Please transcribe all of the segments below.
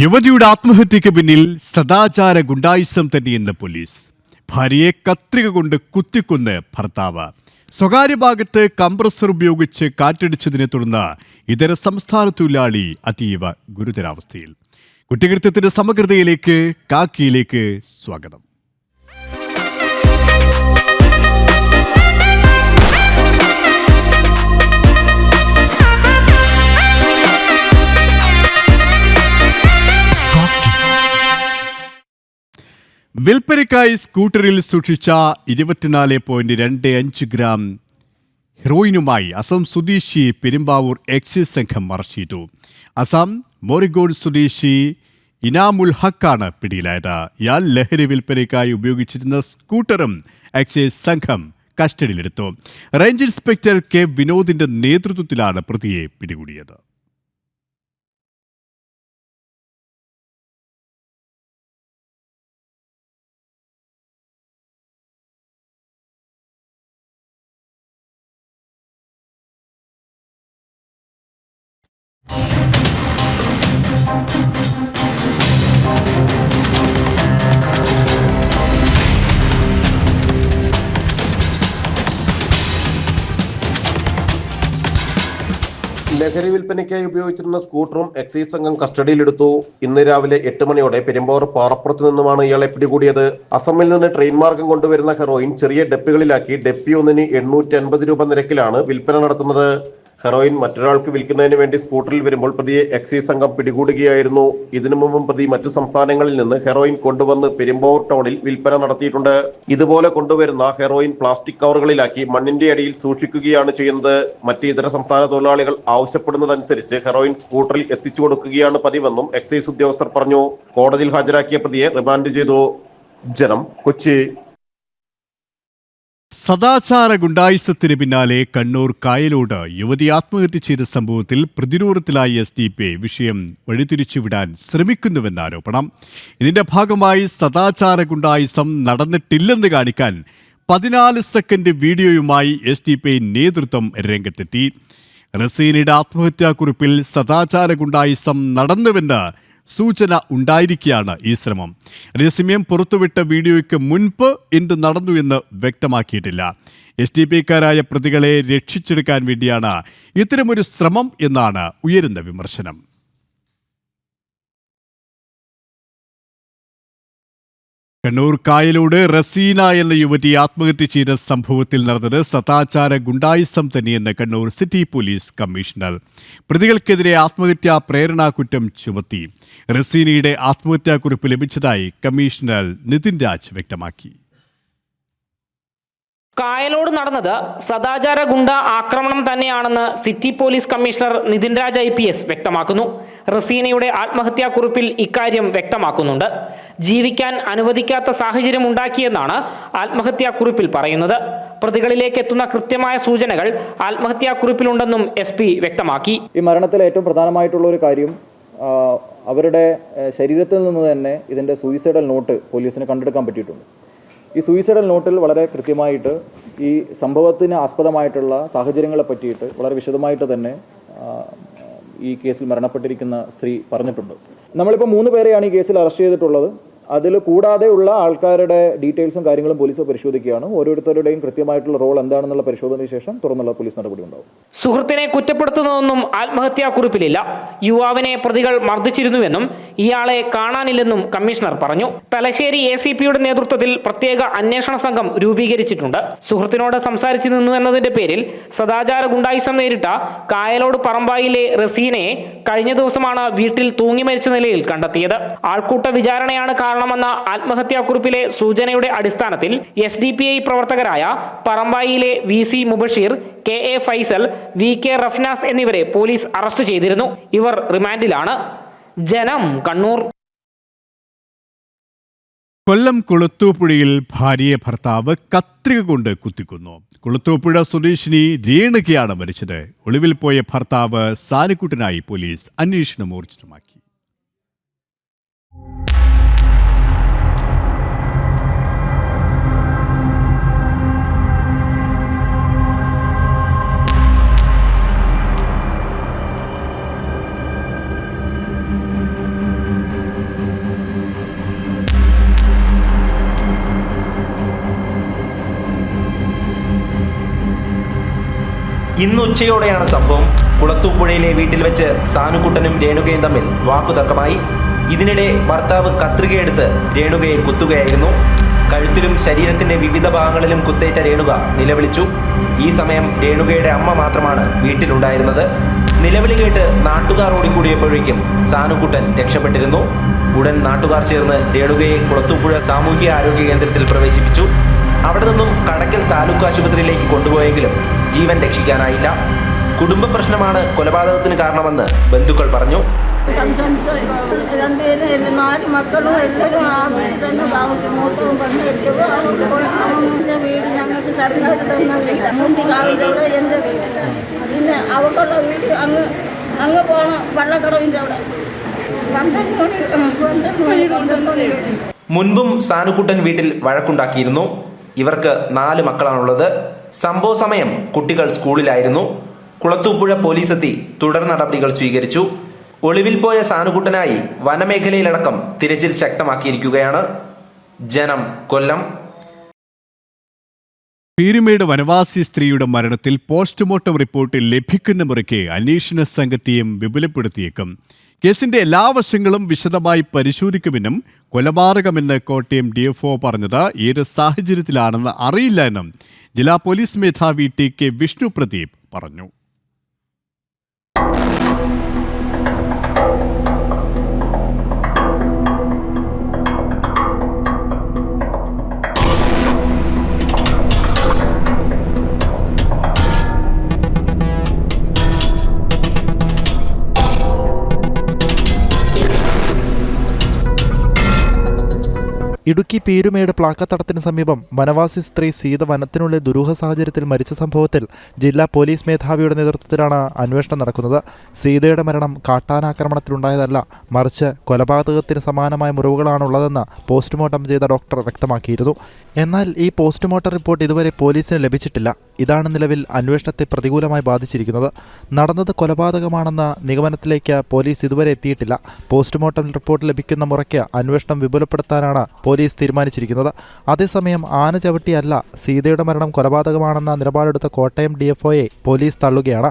യുവതിയുടെ ആത്മഹത്യക്ക് പിന്നിൽ സദാചാര ഗുണ്ടായുസം തന്നെയെന്ന് പോലീസ്. ഭാര്യയെ കത്രിക കൊണ്ട് കുത്തിക്കൊന്ന് ഭർത്താവ്. സ്വകാര്യ ഭാഗത്ത് കംപ്രസർ ഉപയോഗിച്ച് കാറ്റടിച്ചതിനെ തുടർന്ന് ഇതര സംസ്ഥാന തൊഴിലാളി അതീവ ഗുരുതരാവസ്ഥയിൽ. കുറ്റകൃത്യത്തിന്റെ സമഗ്രതയിലേക്ക് കാക്കിയിലേക്ക് സ്വാഗതം. വിൽപ്പനയ്ക്കായി സ്കൂട്ടറിൽ സൂക്ഷിച്ച ഇരുപത്തിനാല് പോയിന്റ് രണ്ട് അഞ്ച് ഗ്രാം ഹെറോയിനുമായി അസം സ്വദേശി പെരുമ്പാവൂർ എക്സൈസ് സംഘം ചെയ്തു. അസം മോറിഗോഡ് സ്വദേശി ഇനാമുൽ ഹക്കാണ് പിടിയിലായത്. ഇയാൾ ലഹരി വിൽപ്പനയ്ക്കായി ഉപയോഗിച്ചിരുന്ന സ്കൂട്ടറും എക്സൈസ് സംഘം കസ്റ്റഡിയിലെടുത്തു. റേഞ്ച് ഇൻസ്പെക്ടർ കെ വിനോദിന്റെ നേതൃത്വത്തിലാണ് പ്രതിയെ പിടികൂടിയത്. ലഹരി വിൽപ്പനയ്ക്കായി ഉപയോഗിച്ചിരുന്ന സ്കൂട്ടറും എക്സൈസ് സംഘം കസ്റ്റഡിയിലെടുത്തു. ഇന്ന് രാവിലെ എട്ട് മണിയോടെ പെരുമ്പാവൂർ പാറപ്പുറത്ത് നിന്നുമാണ് ഇയാളെ പിടികൂടിയത്. അസമിൽ നിന്ന് ട്രെയിൻ മാർഗം കൊണ്ടുവരുന്ന ഹെറോയിൻ ചെറിയ ഡെപ്പികളിലാക്കി ഡെപ്പി ഒന്നിന് എണ്ണൂറ്റി അൻപത് രൂപ നിരക്കിലാണ് വിൽപ്പന നടത്തുന്നത്. ഹെറോയിൻ മറ്റൊരാൾക്ക് വിൽക്കുന്നതിന് വേണ്ടി സ്കൂട്ടറിൽ വരുമ്പോൾ പ്രതിയെ എക്സൈസ് സംഘം പിടികൂടുകയായിരുന്നു. ഇതിനു മുമ്പും പ്രതി മറ്റു സംസ്ഥാനങ്ങളിൽ നിന്ന് ഹെറോയിൻ കൊണ്ടുവന്ന് പെരുമ്പാവൂർ ടൗണിൽ വിൽപ്പന നടത്തിയിട്ടുണ്ട്. ഇതുപോലെ കൊണ്ടുവരുന്ന ഹെറോയിൻ പ്ലാസ്റ്റിക് കവറുകളിലാക്കി മണ്ണിന്റെ അടിയിൽ സൂക്ഷിക്കുകയാണ് ചെയ്യുന്നത്. മറ്റ് ഇതര സംസ്ഥാന തൊഴിലാളികൾ ആവശ്യപ്പെടുന്നതനുസരിച്ച് ഹെറോയിൻ സ്കൂട്ടറിൽ എത്തിച്ചു കൊടുക്കുകയാണ് പതിവെന്നും എക്സൈസ് ഉദ്യോഗസ്ഥർ പറഞ്ഞു. കോടതിയിൽ ഹാജരാക്കിയ പ്രതിയെ റിമാൻഡ് ചെയ്തു. ജനം കൊച്ചി. സദാചാര ഗുണ്ടായുസത്തിന് പിന്നാലെ കണ്ണൂർ കായലോട് യുവതി ആത്മഹത്യ ചെയ്ത സംഭവത്തിൽ പ്രതിരോധത്തിലായ എസ് ഡി പി വിഷയം വഴിതിരിച്ചുവിടാൻ ശ്രമിക്കുന്നുവെന്ന ആരോപണം. ഇതിന്റെ ഭാഗമായി സദാചാര ഗുണ്ടായുസം നടന്നിട്ടില്ലെന്ന് കാണിക്കാൻ പതിനാല് സെക്കൻഡ് വീഡിയോയുമായി എസ് ഡി പി നേതൃത്വം രംഗത്തെത്തി. റസീനയുടെ ആത്മഹത്യാക്കുറിപ്പിൽ സദാചാര ഗുണ്ടായുസം നടന്നുവെന്ന് സൂചന ഉണ്ടായിരിക്കുകയാണ് ഈ ശ്രമം. അതേസമയം പുറത്തുവിട്ട വീഡിയോയ്ക്ക് മുൻപ് എന്ത് നടന്നു എന്ന് വ്യക്തമാക്കിയിട്ടില്ല. എസ് ഡി പിക്കാരായ പ്രതികളെ രക്ഷിച്ചെടുക്കാൻ വേണ്ടിയാണ് ഇത്തരമൊരു ശ്രമം എന്നാണ് ഉയരുന്ന വിമർശനം. കണ്ണൂർ കായലോട് റസീന എന്ന യുവതി ആത്മഹത്യ ചെയ്ത സംഭവത്തിൽ നടന്നത് സദാചാര ഗുണ്ടായിസം തന്നെയെന്ന് കണ്ണൂർ സിറ്റി പോലീസ് കമ്മീഷണർ. പ്രതികൾക്കെതിരെ ആത്മഹത്യാ പ്രേരണാ കുറ്റം ചുമത്തി. റസീനയുടെ ആത്മഹത്യാക്കുറിപ്പ് ലഭിച്ചതായി കമ്മീഷണർ നിതിൻ രാജ് വ്യക്തമാക്കി. കായലോട് നടന്നത് സദാചാര ഗുണ്ട ആക്രമണം തന്നെയാണെന്ന് city police commissioner Nitin Raj I P S വ്യക്തമാക്കുന്നു. റസീനയുടെ ആത്മഹത്യാക്കുറിപ്പിൽ ഇക്കാര്യം വ്യക്തമാക്കുന്നുണ്ട്. ജീവിക്കാൻ അനുവദിക്കാത്ത സാഹചര്യം ഉണ്ടാക്കിയെന്നാണ് ആത്മഹത്യാക്കുറിപ്പിൽ പറയുന്നത്. പ്രതികളിലേക്ക് എത്തുന്ന കൃത്യമായ സൂചനകൾ ആത്മഹത്യാക്കുറിപ്പിലുണ്ടെന്നും എസ് പി വ്യക്തമാക്കി. ഈ മരണത്തിൽ ഏറ്റവും പ്രധാനമായിട്ടുള്ള ഒരു കാര്യം അവരുടെ ശരീരത്തിൽ നിന്ന് തന്നെ ഇതിന്റെ സൂയിസൈഡൽ നോട്ട് പോലീസിന് കണ്ടെടുക്കാൻ പറ്റിയിട്ടുണ്ട്. ഈ സൂയിസൈഡൽ നോട്ടിൽ വളരെ കൃത്യമായിട്ട് ഈ സംഭവത്തിന് ആസ്പദമായിട്ടുള്ള സാഹചര്യങ്ങളെ പറ്റിയിട്ട് വളരെ വിശദമായിട്ട് തന്നെ ഈ കേസിൽ മരണപ്പെട്ടിരിക്കുന്ന സ്ത്രീ പറഞ്ഞിട്ടുണ്ട്. നമ്മളിപ്പോൾ മൂന്ന് പേരെയാണ് ഈ കേസിൽ അറസ്റ്റ് ചെയ്തിട്ടുള്ളത്. അതിൽ കൂടാതെ ഉള്ള ആൾക്കാരുടെ ഡീറ്റെയിൽസും കാര്യങ്ങളും പോലീസ് പരിശോധിക്കുകയാണ്. ഓരോരുത്തരുടെയും കൃത്യമായിട്ടുള്ള റോൾ എന്താണെന്നുള്ള പരിശോധനയ്ക്ക് ശേഷം തുറന്നുള്ള പോലീസ് നടപടി ഉണ്ടാവും. സുഹൃത്തിനെ കുറ്റപ്പെടുത്തുന്നതൊന്നും ആത്മഹത്യാക്കുറിപ്പിലില്ല. യുവാവിനെ പ്രതികൾ മർദ്ദിച്ചിരുന്നുവെന്നും ഇയാളെ കാണാനില്ലെന്നും കമ്മീഷണർ പറഞ്ഞു. തലശ്ശേരി എ സി പിയുടെ നേതൃത്വത്തിൽ പ്രത്യേക അന്വേഷണ സംഘം രൂപീകരിച്ചിട്ടുണ്ട്. സുഹൃത്തിനോട് സംസാരിച്ചു നിന്നു എന്നതിന്റെ പേരിൽ സദാചാര ഗുണ്ടായിസം നേരിട്ട കായലോട് പറമ്പായിലെ റസീനയെ കഴിഞ്ഞ ദിവസമാണ് വീട്ടിൽ തൂങ്ങി മരിച്ച നിലയിൽ കണ്ടെത്തിയത്. ആൾക്കൂട്ട വിചാരണയാണ് കാരണമെന്ന ആത്മഹത്യാക്കുറിപ്പിലെ സൂചനയുടെ അടിസ്ഥാനത്തിൽ എസ് ഡി പി ഐ പ്രവർത്തകരായ പറമ്പായിയിലെ V C Mubashir K A Faisal V K Rafnas എന്നിവരെ പോലീസ് അറസ്റ്റ് ചെയ്തിരുന്നു. ഇവർ റിമാൻഡിലാണ്. ജനം കണ്ണൂർ. കൊല്ലം കുളത്തൂപ്പുഴയിൽ ഭാര്യയെ ഭർത്താവ് കത്രിക കൊണ്ട് കുത്തിക്കുന്നു. കുളത്തൂപ്പുഴ സ്വദേശിനി രേണുകയാണ് മരിച്ചത്. ഒളിവിൽ പോയ ഭർത്താവ് സാനിക്കുട്ടനായി പോലീസ് അന്വേഷണം ഊർജിതമാക്കി ഇന്ന് ഉച്ചയോടെയാണ് സംഭവം. കുളത്തൂപ്പുഴയിലെ വീട്ടിൽ വെച്ച് സാനുകുട്ടനും രേണുകയും തമ്മിൽ വാക്കുതർക്കമായി. ഇതിനിടെ ഭർത്താവ് കത്രികയെടുത്ത് രേണുകയെ കുത്തുകയായിരുന്നു. കഴുത്തിലും ശരീരത്തിന്റെ വിവിധ ഭാഗങ്ങളിലും കുത്തേറ്റ രേണുക നിലവിളിച്ചു. ഈ സമയം രേണുകയുടെ അമ്മ മാത്രമാണ് വീട്ടിലുണ്ടായിരുന്നത്. നിലവിളി കേട്ട് നാട്ടുകാർ ഓടിക്കൂടിയപ്പോഴേക്കും സാനുക്കുട്ടൻ രക്ഷപ്പെട്ടിരുന്നു. ഉടൻ നാട്ടുകാർ ചേർന്ന് രേണുകയെ കുളത്തൂപ്പുഴ സാമൂഹ്യ ആരോഗ്യ കേന്ദ്രത്തിൽ പ്രവേശിപ്പിച്ചു. അവിടെ നിന്നും കടക്കൽ താലൂക്ക് ആശുപത്രിയിലേക്ക് കൊണ്ടുപോയെങ്കിലും ജീവൻ രക്ഷിക്കാനായില്ല. കുടുംബ പ്രശ്നമാണ് കൊലപാതകത്തിന് കാരണമെന്ന് ബന്ധുക്കൾ പറഞ്ഞു. എല്ലാവരും വീട് തന്ന വീട് വീട് പന്ത്രണ്ട് മുൻപും സാനുക്കുട്ടൻ വീട്ടിൽ വഴക്കുണ്ടാക്കിയിരുന്നു. ഇവർക്ക് നാല് മക്കളാണുള്ളത്. സംഭവ സമയം കുട്ടികൾ സ്കൂളിലായിരുന്നു. കുളത്തൂപ്പുഴ പോലീസെത്തി തുടർ നടപടികൾ സ്വീകരിച്ചു. ഒളിവിൽ പോയ സാനുകൂട്ടനായി വനമേഖലയിലടക്കം തിരച്ചിൽ ശക്തമാക്കിയിരിക്കുകയാണ്. ജനം കൊല്ലം. പീരുമേട് വനവാസി സ്ത്രീയുടെ മരണത്തിൽ പോസ്റ്റ്മോർട്ടം റിപ്പോർട്ട് ലഭിക്കുന്ന മുറയ്ക്ക് അന്വേഷണ സംഘത്തെയും വിപുലപ്പെടുത്തിയേക്കും. കേസിന്റെ എല്ലാ വശങ്ങളും വിശദമായി പരിശോധിക്കുമെന്നും കൊലപാതകമെന്ന് കോട്ടയം ഡിഎഫ്ഒ പറഞ്ഞത് ഏത് സാഹചര്യത്തിലാണെന്ന് അറിയില്ല എന്നും ജില്ലാ പോലീസ് മേധാവി ടി കെ വിഷ്ണു പ്രദീപ് പറഞ്ഞു ഇടുക്കി പീരുമേട് പ്ലാക്കത്തടത്തിന് സമീപം വനവാസി സ്ത്രീ സീത വനത്തിനുള്ളിൽ ദുരൂഹ സാഹചര്യത്തിൽ മരിച്ച സംഭവത്തിൽ ജില്ലാ പോലീസ് മേധാവിയുടെ നേതൃത്വത്തിലാണ് അന്വേഷണം നടക്കുന്നത്. സീതയുടെ മരണം കാട്ടാനാക്രമണത്തിലുണ്ടായതല്ല മറിച്ച് കൊലപാതകത്തിന് സമാനമായ മുറിവുകളാണുള്ളതെന്ന് പോസ്റ്റ്മോർട്ടം ചെയ്ത ഡോക്ടർ വ്യക്തമാക്കിയിരുന്നു. എന്നാൽ ഈ പോസ്റ്റ്മോർട്ടം റിപ്പോർട്ട് ഇതുവരെ പോലീസിന് ലഭിച്ചിട്ടില്ല. ഇതാണ് നിലവിൽ അന്വേഷണത്തെ പ്രതികൂലമായി ബാധിച്ചിരിക്കുന്നത്. നടന്നത് കൊലപാതകമാണെന്ന നിഗമനത്തിലേക്ക് പോലീസ് ഇതുവരെ എത്തിയിട്ടില്ല. പോസ്റ്റ്മോർട്ടം റിപ്പോർട്ട് ലഭിക്കുന്ന മുറയ്ക്ക് അന്വേഷണം വിപുലപ്പെടുത്താനാണ് പോലീസ് തീരുമാനിച്ചിരിക്കുന്നത്. അതേസമയം ആന ചവിട്ടിയല്ല സീതയുടെ മരണം കൊലപാതകമാണെന്ന നിലപാടെടുത്ത കോട്ടയം ഡി പോലീസ് തള്ളുകയാണ്.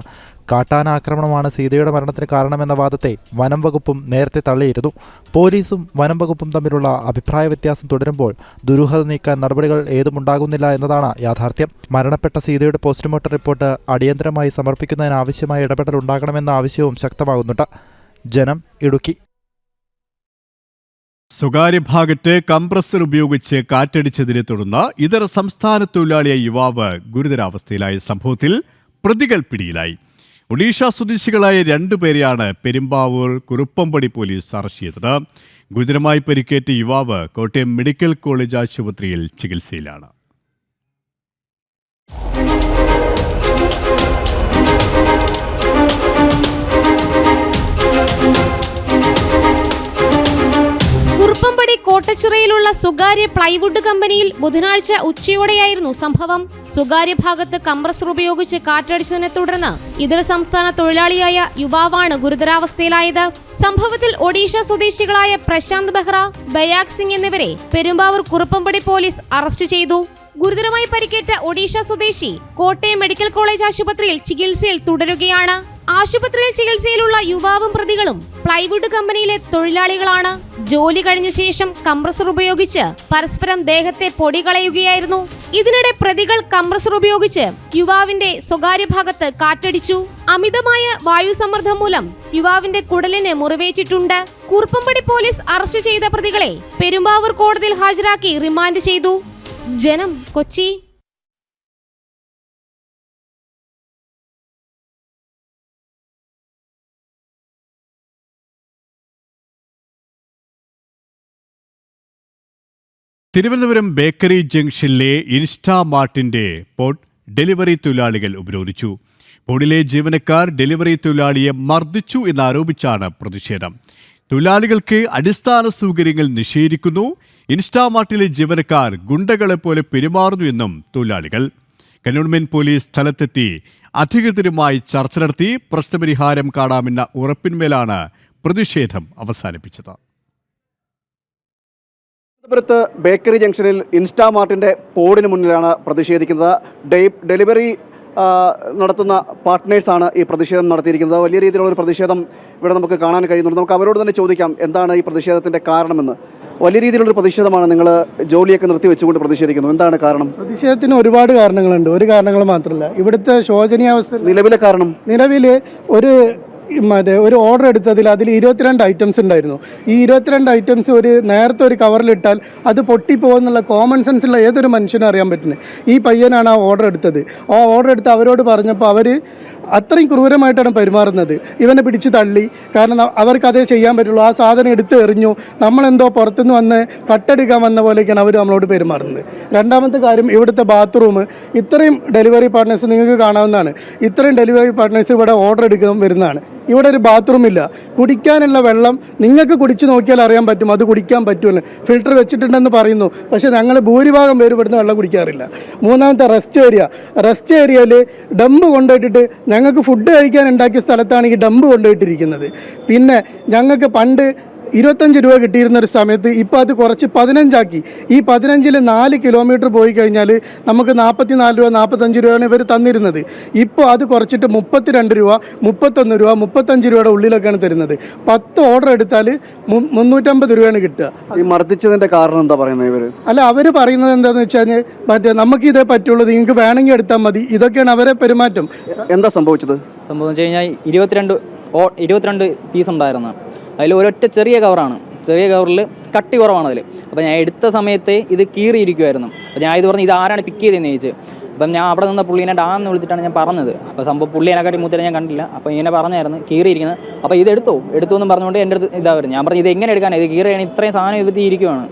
കാട്ടാന ആക്രമണമാണ് സീതയുടെ മരണത്തിന് കാരണമെന്ന വാദത്തെ വനം വകുപ്പും നേരത്തെ തള്ളിയിരുന്നു. പോലീസും വനം വകുപ്പും തമ്മിലുള്ള അഭിപ്രായ വ്യത്യാസം തുടരുമ്പോൾ ദുരൂഹത നീക്കാൻ നടപടികൾ ഏതുമുണ്ടാകുന്നില്ല എന്നതാണ് യാഥാർത്ഥ്യം. മരണപ്പെട്ട സീതയുടെ പോസ്റ്റ്മോർട്ടം റിപ്പോർട്ട് അടിയന്തരമായി സമർപ്പിക്കുന്നതിനാവശ്യമായ ഇടപെടൽ ഉണ്ടാകണമെന്ന ആവശ്യവും ശക്തമാകുന്നുണ്ട്. ജനം ഇടുക്കി. സ്വകാര്യ ഭാഗത്ത് കംപ്രസർ ഉപയോഗിച്ച് കാറ്റടിച്ചതിനെ തുടർന്ന് ഇതര സംസ്ഥാന തൊഴിലാളിയായ യുവാവ് ഗുരുതരാവസ്ഥയിലായ സംഭവത്തിൽ പ്രതികൾ പിടിയിലായി. ഒഡീഷ സ്വദേശികളായ രണ്ടുപേരെയാണ് പെരുമ്പാവൂർ കുറുപ്പമ്പടി പോലീസ് അറസ്റ്റ് ചെയ്തത്. ഗുരുതരമായി പരിക്കേറ്റ യുവാവ് കോട്ടയം മെഡിക്കൽ കോളേജ് ആശുപത്രിയിൽ ചികിത്സയിലാണ്. കോട്ടച്ചിറയിലുള്ള സ്വകാര്യ പ്ലൈവുഡ് കമ്പനിയിൽ ബുധനാഴ്ച ഉച്ചയോടെയായിരുന്നു സംഭവം. സ്വകാര്യ ഭാഗത്ത് കംപ്രസർ ഉപയോഗിച്ച് കാറ്റടിച്ചതിനെ തുടർന്ന് ഇതര സംസ്ഥാന തൊഴിലാളിയായ യുവാവാണ് ഗുരുതരാവസ്ഥയിലായത്. സംഭവത്തിൽ ഒഡീഷ സ്വദേശികളായ പ്രശാന്ത് ബെഹ്റ ബയാഗ് സിംഗ് എന്നിവരെ പെരുമ്പാവൂർ കുറുപ്പമ്പടി പോലീസ് അറസ്റ്റ് ചെയ്തു. ഗുരുതരമായി പരിക്കേറ്റ ഒഡീഷ സ്വദേശി കോട്ടയം മെഡിക്കൽ കോളേജ് ആശുപത്രിയിൽ ചികിത്സയിൽ തുടരുകയാണ്. ആശുപത്രിയിൽ ചികിത്സയിലുള്ള യുവാവും പ്രതികളും പ്ലൈവുഡ് കമ്പനിയിലെ തൊഴിലാളികളാണ്. ജോലി കഴിഞ്ഞ ശേഷം കംപ്രസർ ഉപയോഗിച്ച് പരസ്പരം ദേഹത്തെ പൊടി കളയുകയായിരുന്നു ഇതിനിടെ പ്രതികൾ കംപ്രസർ ഉപയോഗിച്ച് യുവാവിന്റെ സ്വകാര്യ ഭാഗത്ത് കാറ്റടിച്ചു. അമിതമായ വായു സമ്മർദ്ദം മൂലം യുവാവിന്റെ കുടലിന് മുറിവേറ്റിട്ടുണ്ട്. കുറുപ്പമ്പടി പോലീസ് അറസ്റ്റ് ചെയ്ത പ്രതികളെ പെരുമ്പാവൂർ കോടതിയിൽ ഹാജരാക്കി റിമാൻഡ് ചെയ്തു. ജനം കൊച്ചി. തിരുവനന്തപുരം ബേക്കറി ജംഗ്ഷനിലെ ഇൻസ്റ്റാമാർട്ടിന്റെ പോട്ട് ഡെലിവറി തൊഴിലാളികൾ ഉപരോധിച്ചു. പോഡിലെ ജീവനക്കാർ ഡെലിവറി തൊഴിലാളിയെ മർദ്ദിച്ചു എന്നാരോപിച്ചാണ് പ്രതിഷേധം. തൊഴിലാളികൾക്ക് അടിസ്ഥാന സൗകര്യങ്ങൾ നിഷേധിക്കുന്നു. ഇൻസ്റ്റാമാർട്ടിലെ ജീവനക്കാർ ഗുണ്ടകളെ പോലെ പെരുമാറുന്നു എന്നും തൊഴിലാളികൾ. കന്റോൺമെന്റ് പോലീസ് സ്ഥലത്തെത്തി അധികൃതരുമായി ചർച്ച നടത്തി പ്രശ്നപരിഹാരം കാണാമെന്ന ഉറപ്പിന്മേലാണ് പ്രതിഷേധം അവസാനിപ്പിച്ചത്. തിരുവനന്തപുരത്ത് ബേക്കറി ജംഗ്ഷനിൽ ഇൻസ്റ്റാമാർട്ടിന്റെ പോഡിന് മുന്നിലാണ് പ്രതിഷേധിക്കുന്നത്. ഡെ- ഡെലിവറി നടത്തുന്ന പാർട്ട്നേഴ്സാണ് ഈ പ്രതിഷേധം നടത്തിയിരിക്കുന്നത്. വലിയ രീതിയിലുള്ള ഒരു പ്രതിഷേധം ഇവിടെ നമുക്ക് കാണാൻ കഴിയുന്നുണ്ട്. നമുക്ക് അവരോട് തന്നെ ചോദിക്കാം എന്താണ് ഈ പ്രതിഷേധത്തിന്റെ കാരണമെന്ന്? വലിയ രീതിയിലുള്ള ഒരു പ്രതിഷേധമാണ് നിങ്ങൾ ജോലിയൊക്കെ നിർത്തി വെച്ചുകൊണ്ട് പ്രതിഷേധിക്കുന്നു എന്താണ് കാരണം? പ്രതിഷേധത്തിന് ഒരുപാട് കാരണങ്ങളുണ്ട്. ഒരു കാരണങ്ങൾ മാത്രമല്ല ഇവിടുത്തെ ശോചനീയാവസ്ഥ നിലവിലെ കാരണം? നിലവിൽ ഒരു മറ്റേ ഒരു ഓർഡർ എടുത്തതിൽ അതിൽ ഇരുപത്തിരണ്ട് ഐറ്റംസ് ഉണ്ടായിരുന്നു. ഈ ഇരുപത്തിരണ്ട് ഐറ്റംസ് ഒരു നേരത്തെ ഒരു കവറിലിട്ടാൽ അത് പൊട്ടിപ്പോകുന്നുള്ള കോമൺ സെൻസ് ഉള്ള ഏതൊരു മനുഷ്യനും അറിയാൻ പറ്റുന്നത്. ഈ പയ്യനാണ് ആ ഓർഡർ എടുത്തത്. ആ ഓർഡർ എടുത്ത് അവരോട് പറഞ്ഞപ്പോൾ അവർ അത്രയും ക്രൂരമായിട്ടാണ് പെരുമാറുന്നത്. ഇവനെ പിടിച്ച് തള്ളി. കാരണം അവർക്ക് ചെയ്യാൻ പറ്റുള്ളൂ. ആ സാധനം എടുത്ത് എറിഞ്ഞു. നമ്മളെന്തോ പുറത്തുനിന്ന് വന്ന് കട്ടെടുക്കാൻ വന്ന പോലെയൊക്കെയാണ് അവർ നമ്മളോട് പെരുമാറുന്നത്. രണ്ടാമത്തെ കാര്യം ഇവിടുത്തെ ബാത്റൂം ഇത്രയും ഡെലിവറി പാർട്ട്നേഴ്സ് നിങ്ങൾക്ക് കാണാവുന്നതാണ്. ഇത്രയും ഡെലിവറി പാർട്ട്നേഴ്സ് ഇവിടെ ഓർഡർ എടുക്കാൻ വരുന്നതാണ്. ഇവിടെ ഒരു ബാത്റൂം ഇല്ല. കുടിക്കാനുള്ള വെള്ളം നിങ്ങൾക്ക് കുടിച്ചു നോക്കിയാൽ അറിയാൻ പറ്റും. അത് കുടിക്കാൻ പറ്റുമെന്ന്. ഫിൽറ്റർ വെച്ചിട്ടുണ്ടെന്ന് പറയുന്നു. പക്ഷേ ഞങ്ങൾ ഭൂരിഭാഗം പേര് ഇവിടുന്ന് വെള്ളം കുടിക്കാറില്ല. മൂന്നാമത്തെ റെസ്റ്റ് ഏരിയ റെസ്റ്റ് ഏരിയയിൽ ഡമ്പ് കൊണ്ടുപോയിട്ടിട്ട് ഞങ്ങൾക്ക് ഫുഡ് കഴിക്കാൻ ഉണ്ടാക്കിയ സ്ഥലത്താണ് ഈ ഡമ്പ് കൊണ്ടുപോയിട്ടിരിക്കുന്നത്. പിന്നെ ഞങ്ങൾക്ക് പണ്ട് ഇരുപത്തഞ്ച് രൂപ കിട്ടിയിരുന്ന ഒരു സമയത്ത് ഇപ്പോൾ അത് കുറച്ച് പതിനഞ്ചാക്കി. ഈ പതിനഞ്ചിൽ നാല് കിലോമീറ്റർ പോയി കഴിഞ്ഞാൽ നമുക്ക് നാൽപ്പത്തി നാല് രൂപ നാൽപ്പത്തഞ്ച് രൂപയാണ് ഇവർ തന്നിരുന്നത്. ഇപ്പോൾ അത് കുറച്ചിട്ട് മുപ്പത്തിരണ്ട് രൂപ മുപ്പത്തൊന്ന് രൂപ മുപ്പത്തഞ്ച് രൂപയുടെ ഉള്ളിലൊക്കെയാണ് തരുന്നത്. പത്ത് ഓർഡർ എടുത്താൽ മുന്നൂറ്റമ്പത് രൂപയാണ് കിട്ടുക. ഈ മർദ്ദിച്ചതിന്റെ കാരണം എന്താ പറയുന്നത് ഇവർ അല്ല അവർ പറയുന്നത് എന്താണെന്ന് വെച്ച് കഴിഞ്ഞാൽ മറ്റേ നമുക്ക് ഇതേ പറ്റുള്ളൂ നിങ്ങൾക്ക് വേണമെങ്കിൽ എടുത്താൽ മതി. ഇതൊക്കെയാണ് അവരെ പെരുമാറ്റം. എന്താ സംഭവിച്ചത്? സംഭവം വെച്ച് കഴിഞ്ഞാൽ ഇരുപത്തിരണ്ട് ഓ ഇരുപത്തിരണ്ട് പീസ് ഉണ്ടായിരുന്നു. അതിൽ ഒരൊറ്റ ചെറിയ കവറാണ്. ചെറിയ കവറിൽ കട്ടി കുറവാണ് അതിൽ അപ്പോൾ ഞാൻ എടുത്ത സമയത്ത് ഇത് കീറിയിരിക്കുമായിരുന്നു അപ്പോൾ ഞാൻ ഇത് പറഞ്ഞ് ഇത് ആരാണ് പിക്ക് ചെയ്തതെന്ന് ചോദിച്ചു. അപ്പം ഞാൻ അവിടെ നിന്ന് പുള്ളീനെ ഡാന്ന് വിളിച്ചിട്ടാണ് ഞാൻ പറഞ്ഞത്. അപ്പോൾ സംഭവം പുള്ളി എന്നെക്കാട്ടി മൂത്തരെ ഞാൻ കണ്ടില്ല. അപ്പോൾ ഇങ്ങനെ പറഞ്ഞായിരുന്നു കീറിയിരിക്കുന്നത്. അപ്പോൾ ഇത് എടുത്തോ? എടുത്തു എന്ന് പറഞ്ഞുകൊണ്ട് എന്റെ അടുത്ത് ഇതാ വരുന്നത്. ഞാൻ പറഞ്ഞു ഇത് എങ്ങനെ എടുക്കാനാണ് ഇത് കീറിയാണ് ഇത്രയും സാധനം എഴുതിയിരിക്കുവാണ്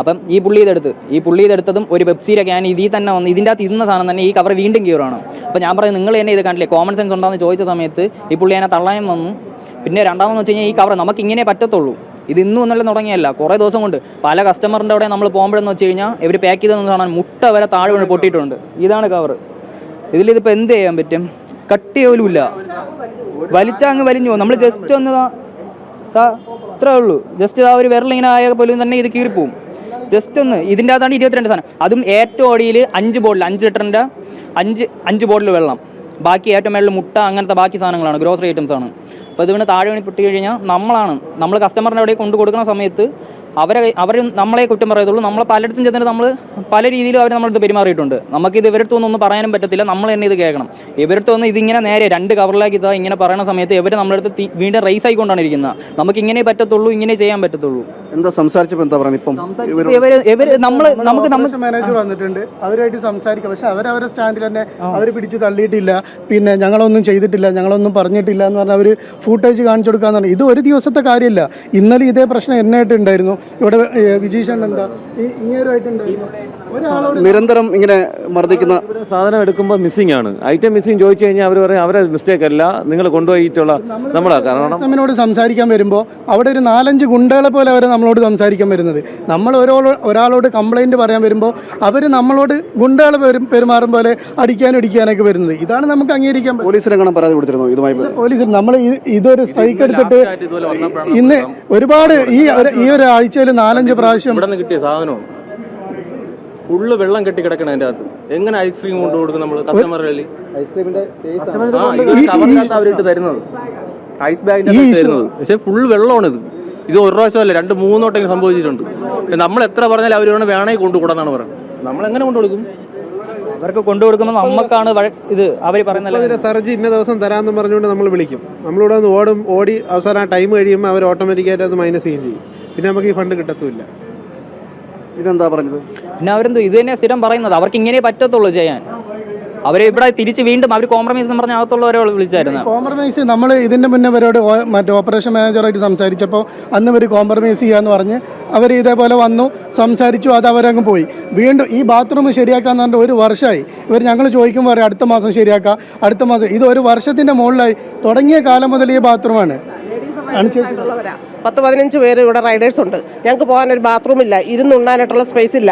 അപ്പം ഈ പുള്ളി ഇതെടുത്ത് ഈ പുള്ളി ഇതെടുത്തതും ഒരു പെപ്സിയുടെ ക്യാൻ ഇതിൽ തന്നെ വന്ന് ഇതിന്റെ അകത്ത് ഇരുന്ന സാധനം തന്നെ ഈ കവർ വീണ്ടും കീറുകയാണ് അപ്പോൾ ഞാൻ പറഞ്ഞു നിങ്ങൾ എന്നെ ഇത് കണ്ടില്ലേ? കോമൺ സെൻസ് ഉണ്ടോയെന്ന് ചോദിച്ച സമയത്ത് ഈ പുള്ളി എന്നെ തള്ളാനും വന്നു. പിന്നെ രണ്ടാമെന്ന് വെച്ച് കഴിഞ്ഞാൽ ഈ കവർ നമുക്ക് ഇങ്ങനെ പറ്റത്തുള്ളൂ. ഇത് ഇന്നും ഒന്നല്ല തുടങ്ങിയല്ല. കുറേ ദിവസം കൊണ്ട് പല കസ്റ്റമറിന്റെ അവിടെ നമ്മൾ പോകുമ്പോഴെന്ന് വെച്ച് കഴിഞ്ഞാൽ ഇവർ പാക്ക് ചെയ്തെന്ന് കാണാൻ മുട്ട വരെ താഴെ വീണ് പൊട്ടിയിട്ടുണ്ട്. ഇതാണ് കവർ ഇതിലിതിപ്പോൾ എന്ത് ചെയ്യാൻ പറ്റും? കട്ട് പോലും ഇല്ല. വലിച്ചാൽ അങ്ങ് വലിഞ്ഞു നമ്മൾ ജസ്റ്റ് ഒന്ന് ഇത്രേ ഉള്ളൂ. ജസ്റ്റ് ആ ഒരു വിരലിങ്ങനെ ആയ പോലും തന്നെ ഇത് കീറിപ്പോവും. ജസ്റ്റ് ഒന്ന് ഇതിന്റെ അകത്താണ് ഇരുപത്തിരണ്ട് സാധനം. അതും ഏറ്റവും അടിയിൽ അഞ്ച് ബോട്ടിൽ അഞ്ച് ലിറ്ററിന്റെ അഞ്ച് അഞ്ച് ബോട്ടിൽ വെള്ളം. ബാക്കി ഏറ്റവും മേളിൽ മുട്ട അങ്ങനത്തെ ബാക്കി സാധനങ്ങളാണ്. ഗ്രോസറി ഐറ്റംസ് ആണ്. അപ്പോൾ ഇത് വീണ് താഴെ വീണ് പൊട്ടി കഴിഞ്ഞാൽ നമ്മളാണ്. നമ്മൾ കസ്റ്റമറിന്റെ അവിടെ കൊണ്ട് കൊടുക്കുന്ന സമയത്ത് അവരെ അവരും നമ്മളെ കുറ്റം പറയത്തുള്ളൂ. നമ്മൾ പലയിടത്തും ചെന്നിട്ട് നമ്മൾ പല രീതിയിലും അവർ നമ്മളടുത്ത് പെരുമാറിയിട്ടുണ്ട്. നമുക്കിത് ഇവരടുത്ത് ഒന്നും പറയാനും പറ്റത്തില്ല. നമ്മൾ തന്നെ ഇത് കേൾക്കണം. ഇവരടുത്ത് വന്ന് ഇതിങ്ങനെ നേരെ രണ്ട് കവറിലാക്കി ഇതാ ഇങ്ങനെ പറയുന്ന സമയത്ത് ഇവർ നമ്മളടുത്ത് വീണ്ടും റൈസ് ആയിക്കൊണ്ടാണ് ഇരിക്കുന്നത്. നമുക്ക് ഇങ്ങനെ പറ്റത്തുള്ളൂ ഇങ്ങനെ ചെയ്യാൻ പറ്റത്തുള്ളൂ. എന്താ സംസാരിച്ചപ്പോൾ എന്താ പറയുന്നത് ഇപ്പം? ഇവർ നമ്മൾ നമുക്ക് മാനേജർ വന്നിട്ടുണ്ട്. അവരായിട്ട് സംസാരിക്കാം. പക്ഷെ അവരവരെ സ്റ്റാൻഡിൽ തന്നെ അവർ പിടിച്ച് തള്ളിയിട്ടില്ല. പിന്നെ ഞങ്ങളൊന്നും ചെയ്തിട്ടില്ല. ഞങ്ങളൊന്നും പറഞ്ഞിട്ടില്ല എന്ന് പറഞ്ഞാൽ അവർ ഫൂട്ടേജ് കാണിച്ചു കൊടുക്കാന്ന് പറഞ്ഞു. ഇത് ഒരു ദിവസത്തെ കാര്യമില്ല. ഇന്നലെ ഇതേ പ്രശ്നം എന്നായിട്ട് ഉണ്ടായിരുന്നു. ഇവിടെ വിജീഷൻ എന്താ? ഈ- ഇങ്ങേരുമായിട്ടുണ്ടായിരുന്നു ഒരാളോട് നിരന്തരം ഇങ്ങനെ മർദ്ദിക്കുന്ന സാധനം എടുക്കുമ്പോൾ മിസ്സിംഗ് ആണ്. ഐറ്റം മിസ്സിംഗ് ചോദിച്ചു കഴിഞ്ഞാൽ അവർ പറയും അവരെ മിസ്റ്റേക്ക് അല്ല നിങ്ങൾ കൊണ്ടുപോയിട്ടുള്ള നമ്മളാ കാരണം. നമ്മോട് സംസാരിക്കാൻ വരുമ്പോൾ അവിടെ ഒരു നാലഞ്ച് ഗുണ്ടകളെ പോലെ അവർ നമ്മളോട് സംസാരിക്കാൻ വരുന്നത്. നമ്മൾ ഓരോ ഒരാളോട് കംപ്ലൈന്റ് പറയാൻ വരുമ്പോൾ അവർ നമ്മളോട് ഗുണ്ടകളെ പെരുമാറും പോലെ അടിക്കാനും ഇടിക്കാനൊക്കെ വരുന്നത്. ഇതാണ് നമുക്ക് അംഗീകരിക്കാൻ പോലീസ് രംഗം പരാതി കൊടുത്തിരുന്നു ഇതുമായി പോലീസ് നമ്മൾ ഇതൊരു സ്ട്രൈക്ക് എടുത്തിട്ട് ഇന്ന് ഒരുപാട് ഈ ഒരു- ഈ ഒരു ആഴ്ചയിൽ നാലഞ്ച് പ്രാവശ്യം ഇവിടെ നിന്ന് കിട്ടിയ സാധനവും ഫുള്ള് വെള്ളം കെട്ടി കിടക്കണം അതിന്റെ അകത്ത്. എങ്ങനെ ഐസ്ക്രീം കൊണ്ട് കൊടുക്കും നമ്മൾ കവറിനകത്ത് അവരിട്ട് തരുന്നത്. ഐസ് ബാഗിന്റെ തരുന്നത്. പക്ഷെ ഫുൾ വെള്ളമാണ് ഇത്. ഇത് ഒരു പ്രാവശ്യമല്ല രണ്ട് മൂന്നോട്ടെങ്കിലും സംഭവിച്ചിട്ടുണ്ട്. നമ്മൾ എത്ര പറഞ്ഞാലും അവർ വേണം വേണമെങ്കിൽ കൊണ്ടുകൂടാന്നാണ് പറയുന്നത്. നമ്മൾ എങ്ങനെ കൊണ്ടു കൊടുക്കും? അവർക്ക് കൊണ്ടു കൊടുക്കുമ്പോൾ നമുക്കാണ് ഇത് അവർ പറയുന്നത് സർജി ഇന്ന ദിവസം തരാമെന്ന് പറഞ്ഞുകൊണ്ട് നമ്മൾ വിളിക്കും. നമ്മളിവിടെ നിന്ന് ഓടും ഓടി അവസാനം ആ ടൈം കഴിയുമ്പോൾ അവർ ഓട്ടോമാറ്റിക്കായിട്ട് അത് മൈനസ് ചെയ്യുകയും ചെയ്യും. പിന്നെ നമുക്ക് ഈ ഫണ്ട് കിട്ടത്തുമില്ല. ഇതെന്താ പറഞ്ഞത്? പിന്നെ അവരെന്തോ ഇത് തന്നെ സ്ഥിരം പറയുന്നത്. അവർക്ക് ഇങ്ങനെ പറ്റത്തുള്ളൂ ചെയ്യാൻ. അവരെ ഇവിടെ തിരിച്ച് വീണ്ടും അവർ കോംപ്രമൈസ് എന്ന് പറഞ്ഞ അകത്തുള്ളവരെ വിളിച്ചായിരുന്നു. കോംപ്രമൈസ് നമ്മൾ ഇതിന്റെ മുന്നേ ഇവരോട് മറ്റേ ഓപ്പറേഷൻ മാനേജറായിട്ട് സംസാരിച്ചപ്പോൾ അന്ന് ഇവർ കോംപ്രമൈസ് ചെയ്യാന്ന് പറഞ്ഞ് അവർ ഇതേപോലെ വന്നു സംസാരിച്ചു അത് അവരങ്ങ് പോയി. വീണ്ടും ഈ ബാത്റൂം ശരിയാക്കാന്ന് പറഞ്ഞിട്ട് ഒരു വർഷമായി ഇവർ ഞങ്ങൾ ചോദിക്കുമ്പോൾ പറയും അടുത്ത മാസം ശരിയാക്കാം അടുത്ത മാസം. ഇത് ഒരു വർഷത്തിന്റെ മുകളിലായി. തുടങ്ങിയ കാലം മുതൽ ഈ ബാത്റൂമാണ് ആണ്. ചേച്ചി പത്ത് പതിനഞ്ച് പേര് ഇവിടെ റൈഡേഴ്സ് ഉണ്ട്. ഞങ്ങൾക്ക് പോകാൻ ഒരു ബാത്റൂം ഇല്ല. ഇരുന്നുണ്ണാനായിട്ടുള്ള സ്പേസ് ഇല്ല.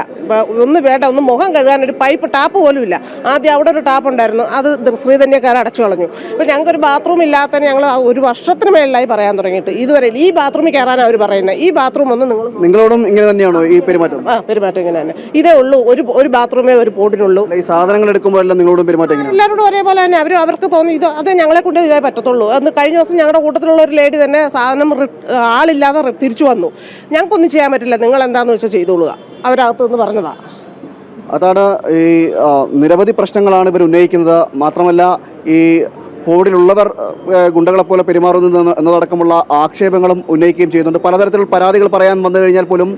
ഒന്ന് വേണ്ട ഒന്ന് മുഖം കഴുകാൻ ഒരു പൈപ്പ് ടാപ്പ് പോലും ഇല്ല. ആദ്യം അവിടെ ഒരു ടാപ്പ് ഉണ്ടായിരുന്നു. അത് ശ്രീധന്യക്കാർ അടച്ചു കളഞ്ഞു. ഇപ്പം ഞങ്ങൾക്കൊരു ബാത്റൂം ഇല്ലാത്തതിന് ഞങ്ങൾ ഒരു വർഷത്തിന് മേളിലായി പറയാൻ തുടങ്ങിയിട്ട്. ഇതുവരെ ഈ ബാത്റൂമിൽ കയറാനാണ് അവർ പറയുന്നത് ഈ ബാത്റൂം ഒന്ന് നിങ്ങൾ നിങ്ങളോടും ഇങ്ങനെ തന്നെയാണോ ഈ പെരുമാറ്റം? ആ പെരുമാറ്റം ഇങ്ങനെ തന്നെ. ഇതേ ഉള്ളൂ. ഒരു ഒരു ബാത്റൂമേ ഒരു ബോർഡിനുള്ളൂ ഈ സാധനങ്ങൾ എടുക്കുമ്പോഴെല്ലാം നിങ്ങളോടും പെരുമാറ്റം എല്ലാവരോടും ഒരേപോലെ തന്നെ. അവർ അവർക്ക് തോന്നി ഇത് അത് ഞങ്ങളെ കൊണ്ട് ഇതേ പറ്റത്തുള്ളൂ. അന്ന് കഴിഞ്ഞ ദിവസം ഞങ്ങളുടെ കൂട്ടത്തിലുള്ള ഒരു ലേഡി തന്നെ സാധനം റി- ആളില്ലാതെ തിരിച്ചു വന്നു. ഞങ്ങൾക്കൊന്നും ചെയ്യാൻ പറ്റില്ല. നിങ്ങൾ എന്താന്ന് വെച്ചാൽ ചെയ്തോളുക. അവരകത്ത് നിന്ന് പറഞ്ഞതാ. അതാണ് ഈ നിരവധി പ്രശ്നങ്ങളാണ് ഇവർ ഉന്നയിക്കുന്നത്. മാത്രമല്ല ഈ കോവിഡിലുള്ളവർ ഏ, ഗുണ്ടകളെ പോലെ പെരുമാറുന്നു എന്ന- എന്നതടക്കമുള്ള ആക്ഷേപങ്ങളും ഉന്നയിക്കുകയും ചെയ്യുന്നുണ്ട്. പലതരത്തിലുള്ള പരാതികൾ പറയാൻ വന്നു കഴിഞ്ഞാൽ പോലും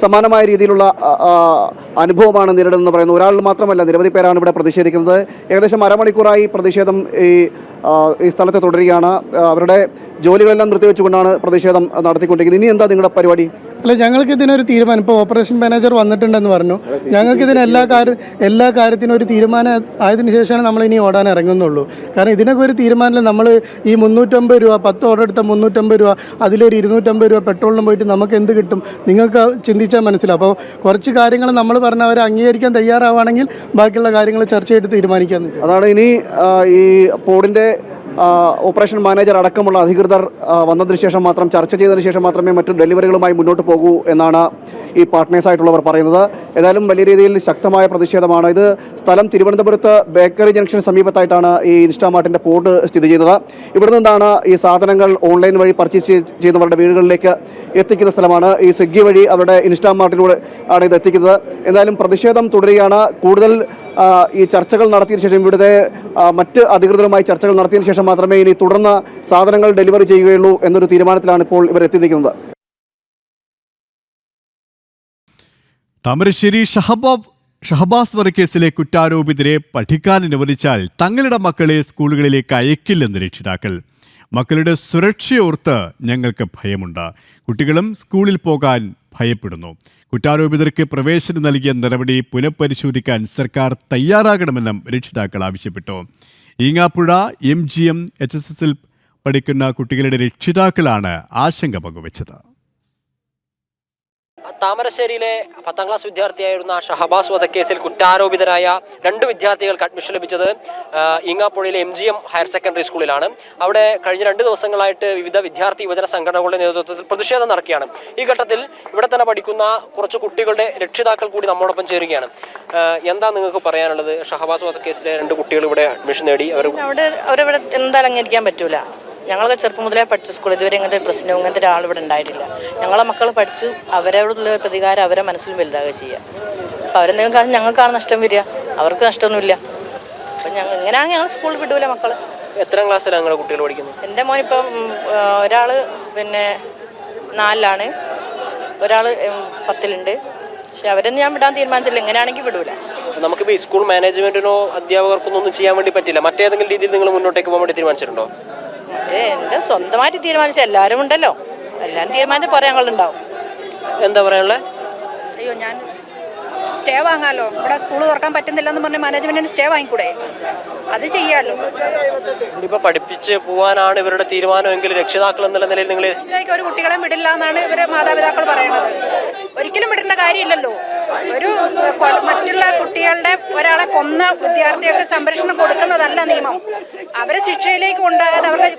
സമാനമായ രീതിയിലുള്ള അനുഭവമാണ് നേരിടുന്നത് പറയുന്നത് ഒരാൾ മാത്രമല്ല നിരവധി പേരാണ് ഇവിടെ പ്രതിഷേധിക്കുന്നത്. ഏകദേശം അരമണിക്കൂറായി പ്രതിഷേധം ഈ ഈ സ്ഥലത്ത് തുടരുകയാണ്. അവരുടെ ജോലികളെല്ലാം നിർത്തിവെച്ചുകൊണ്ടാണ് പ്രതിഷേധം നടത്തിക്കൊണ്ടിരിക്കുന്നത്. ഇനി എന്താ നിങ്ങളുടെ പരിപാടി? അല്ല ഞങ്ങൾക്ക് ഇതിനൊരു തീരുമാനം. ഇപ്പോൾ ഓപ്പറേഷൻ മാനേജർ വന്നിട്ടുണ്ടെന്ന് പറഞ്ഞു. ഞങ്ങൾക്ക് ഇതിന് എല്ലാ കാര്യം എല്ലാ കാര്യത്തിനും ഒരു തീരുമാനം ആയതിനു ശേഷമാണ് നമ്മൾ ഇനി ഓടാൻ ഇറങ്ങുന്നുള്ളൂ. കാരണം ഇതിനൊക്കെ ഒരു തീരുമാനം നമ്മൾ ഈ മുന്നൂറ്റമ്പത് രൂപ പത്ത് ഓർഡർ എടുത്ത മുന്നൂറ്റമ്പത് രൂപ അതിലൊരു ഇരുന്നൂറ്റമ്പത് രൂപ പെട്രോളിന് പോയിട്ട് നമുക്ക് എന്ത് കിട്ടും? നിങ്ങൾക്ക് ചിന്തിച്ചാൽ മനസ്സിലാവും. അപ്പോൾ കുറച്ച് കാര്യങ്ങൾ നമ്മൾ പറഞ്ഞ അവർ അംഗീകരിക്കാൻ തയ്യാറാവുകയാണെങ്കിൽ ബാക്കിയുള്ള കാര്യങ്ങൾ ചർച്ച ചെയ്ത് തീരുമാനിക്കാൻ അതാണ് ഇനി ഈ ആ, ഓപ്പറേഷൻ മാനേജർ അടക്കമുള്ള അധികൃതർ വന്നതിന് ശേഷം മാത്രം ചർച്ച ചെയ്തതിന് ശേഷം മാത്രമേ മറ്റു ഡെലിവറികളുമായി മുന്നോട്ട് പോകൂ എന്നാണ് ഈ പാർട്ട്നേഴ്സായിട്ടുള്ളവർ പറയുന്നത്. ഏതായാലും വലിയ രീതിയിൽ ശക്തമായ പ്രതിഷേധമാണ് ഇത്. സ്ഥലം തിരുവനന്തപുരത്ത് ബേക്കറി ജംഗ്ഷൻ സമീപത്തായിട്ടാണ് ഈ ഇൻസ്റ്റാമാർട്ടിന്റെ പോർട്ട് സ്ഥിതി ചെയ്യുന്നത്. ഇവിടെ നിന്നാണ് ഈ സാധനങ്ങൾ ഓൺലൈൻ വഴി പർച്ചേസ് ചെയ്യുന്നവരുടെ വീടുകളിലേക്ക് എത്തിക്കുന്ന സ്ഥലമാണ്. ഈ സ്വിഗ്ഗി വഴി അവരുടെ ഇൻസ്റ്റാമാർട്ടിലൂടെ ആണ് ഇത് എത്തിക്കുന്നത്. എന്തായാലും പ്രതിഷേധം തുടരുകയാണ്. കൂടുതൽ ഈ ചർച്ചകൾ നടത്തിയതിനു ശേഷം ഇവിടുത്തെ മറ്റ് അധികൃതരുമായി ചർച്ചകൾ നടത്തിയതിനു ശേഷം മാത്രമേ ഇനി തുടർന്ന് സാധനങ്ങൾ ഡെലിവറി ചെയ്യുകയുള്ളൂ എന്നൊരു തീരുമാനത്തിലാണ് ഇപ്പോൾ ഇവർ എത്തി നിൽക്കുന്നത് താമരശ്ശേരി ഷഹബാബ് ഷഹബാസ് വധക്കേസിലെ കുറ്റാരോപിതരെ പഠിക്കാൻ അനുവദിച്ചാൽ തങ്ങളുടെ മക്കളെ സ്കൂളുകളിലേക്ക് അയക്കില്ലെന്ന് രക്ഷിതാക്കൾ. മക്കളുടെ സുരക്ഷയോർത്ത് ഞങ്ങൾക്ക് ഭയമുണ്ട്. കുട്ടികളും സ്കൂളിൽ പോകാൻ ഭയപ്പെടുന്നു. കുറ്റാരോപിതർക്ക് പ്രവേശനം നൽകിയ നടപടി പുനഃപരിശോധിക്കാൻ സർക്കാർ തയ്യാറാകണമെന്നും രക്ഷിതാക്കൾ ആവശ്യപ്പെട്ടു. Eengapuzha M G M H S എസിൽ പഠിക്കുന്ന കുട്ടികളുടെ രക്ഷിതാക്കളാണ് ആശങ്ക പങ്കുവച്ചത്. താമരശ്ശേരിയിലെ പത്താം ക്ലാസ് വിദ്യാർത്ഥിയായിരുന്ന ഷഹബാസ് വധക്കേസിൽ കുറ്റാരോപിതരായ രണ്ട് വിദ്യാർത്ഥികൾക്ക് അഡ്മിഷൻ ലഭിച്ചത് ഇങ്ങാപ്പുഴയിലെ M G M higher secondary സ്കൂളിലാണ്. അവിടെ കഴിഞ്ഞ രണ്ട് ദിവസങ്ങളായിട്ട് വിവിധ വിദ്യാർത്ഥി യുവജന സംഘടനകളുടെ നേതൃത്വത്തിൽ പ്രതിഷേധം നടക്കുകയാണ്. ഈ ഘട്ടത്തിൽ ഇവിടെ തന്നെ പഠിക്കുന്ന കുറച്ച് കുട്ടികളുടെ രക്ഷിതാക്കൾ കൂടി നമ്മോടൊപ്പം ചേരുകയാണ്. എന്താ നിങ്ങൾക്ക് പറയാനുള്ളത്? ഷഹബാസ് വധക്കേസിലെ രണ്ട് കുട്ടികൾ ഇവിടെ അഡ്മിഷൻ നേടി അവർ അവിടെ അവരവിടെ എന്തായാലും അംഗീകരിക്കാൻ പറ്റൂല? ഞങ്ങളൊക്കെ ചെറുപ്പം മുതലേ പഠിച്ച സ്കൂൾ ഇതുവരെ ഇങ്ങനത്തെ ഒരു പ്രശ്നവും ഇങ്ങനത്തെ ഒരാൾ ഇവിടെ ഉണ്ടായിട്ടില്ല. ഞങ്ങളെ മക്കൾ പഠിച്ച് അവരോടുള്ള പ്രതികാരം അവരെ മനസ്സിൽ വലുതാകുക ചെയ്യുക അപ്പോൾ അവരെന്തെങ്കിലും കാരണം ഞങ്ങൾക്കാണ് നഷ്ടം വരിക. അവർക്ക് നഷ്ടമൊന്നുമില്ല. അപ്പം ഞങ്ങൾ ഇങ്ങനെയാണ് ഞങ്ങൾ സ്കൂളിൽ വിടൂല മക്കളെ. എത്രാം ക്ലാസ്സിലാണ് ഞങ്ങളുടെ കുട്ടികൾ പഠിക്കുന്നത് എന്റെ മോൻ ഇപ്പം ഒരാൾ പിന്നെ നാലിലാണ്. ഒരാൾ പത്തിലുണ്ട്. പക്ഷെ അവരെ ഞാൻ വിടാൻ തീരുമാനിച്ചില്ല എങ്ങനെയാണെങ്കിൽ വിടൂല. നമുക്കിപ്പോൾ ഈ സ്കൂൾ മാനേജ്മെന്റിനോ അധ്യാപകർക്കൊന്നും ഒന്നും ചെയ്യാൻ വേണ്ടി പറ്റില്ല. മറ്റേതെങ്കിലും രീതിയിൽ നിങ്ങൾ മുന്നോട്ടേക്ക് പോകാൻ വേണ്ടി തീരുമാനിച്ചിട്ടുണ്ടോ? എന്റെ സ്വന്തമായിട്ട് തീരുമാനിച്ച എല്ലാവരും ഉണ്ടല്ലോ. എല്ലാവരും തീരുമാനിച്ച പറയാൻ ഉണ്ടാവും എന്താ പറയാനുള്ളത് അയ്യോ ഞാൻ സ്റ്റേ വാങ്ങാമല്ലോ ഇവിടെ സ്കൂൾ തുറക്കാൻ പറ്റുന്നില്ലെന്ന് പറഞ്ഞ് മാനേജ്മെന്റിന് സ്റ്റേ വാങ്ങിക്കൂടെ? അത് ചെയ്യാമല്ലോ ഇപ്പൊ പഠിപ്പിച്ച് പോവാനാണ് ഇവരുടെ തീരുമാനമെങ്കിൽ രക്ഷിതാക്കൾ എന്നുള്ള നിലയിൽ നിങ്ങൾ ഒരു കുട്ടികളെ വിടില്ല എന്നാണ് ഇവരെ മാതാപിതാക്കൾ പറയുന്നത്. ഒരിക്കലും വിടേണ്ട കാര്യമില്ലല്ലോ. ഒരു മറ്റുള്ള കുട്ടികളുടെ ഒരാളെ കൊന്ന വിദ്യാർത്ഥികൾക്ക് സംരക്ഷണം കൊടുക്കുന്നതല്ല നിയമം. അവരെ ശിക്ഷയിലേക്ക് കൊണ്ടാകാതെ അവരുടെ